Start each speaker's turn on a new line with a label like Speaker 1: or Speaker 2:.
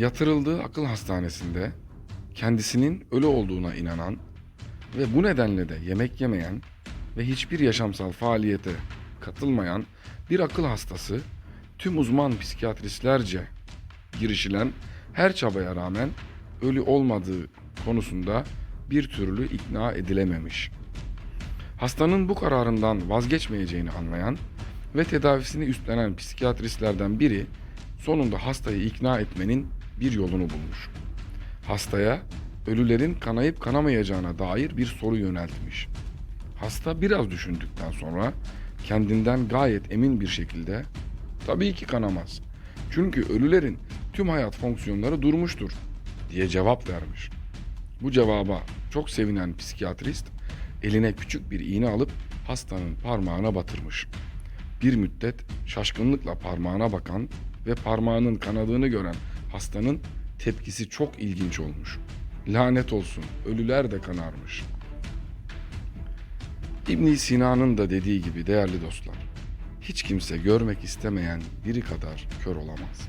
Speaker 1: Yatırıldığı akıl hastanesinde kendisinin ölü olduğuna inanan ve bu nedenle de yemek yemeyen ve hiçbir yaşamsal faaliyete katılmayan bir akıl hastası tüm uzman psikiyatristlerce girişilen her çabaya rağmen ölü olmadığı konusunda bir türlü ikna edilememiş. Hastanın bu kararından vazgeçmeyeceğini anlayan ve tedavisini üstlenen psikiyatristlerden biri sonunda hastayı ikna etmenin bir yolunu bulmuş. Hastaya ölülerin kanayıp kanamayacağına dair bir soru yöneltmiş. Hasta biraz düşündükten sonra kendinden gayet emin bir şekilde tabii ki kanamaz. Çünkü ölülerin tüm hayat fonksiyonları durmuştur diye cevap vermiş. Bu cevaba çok sevinen psikiyatrist eline küçük bir iğne alıp hastanın parmağına batırmış. Bir müddet şaşkınlıkla parmağına bakan ve parmağının kanadığını gören hastanın tepkisi çok ilginç olmuş. Lanet olsun, ölüler de kanarmış. İbn Sina'nın da dediği gibi değerli dostlar, hiç kimse görmek istemeyen biri kadar kör olamaz.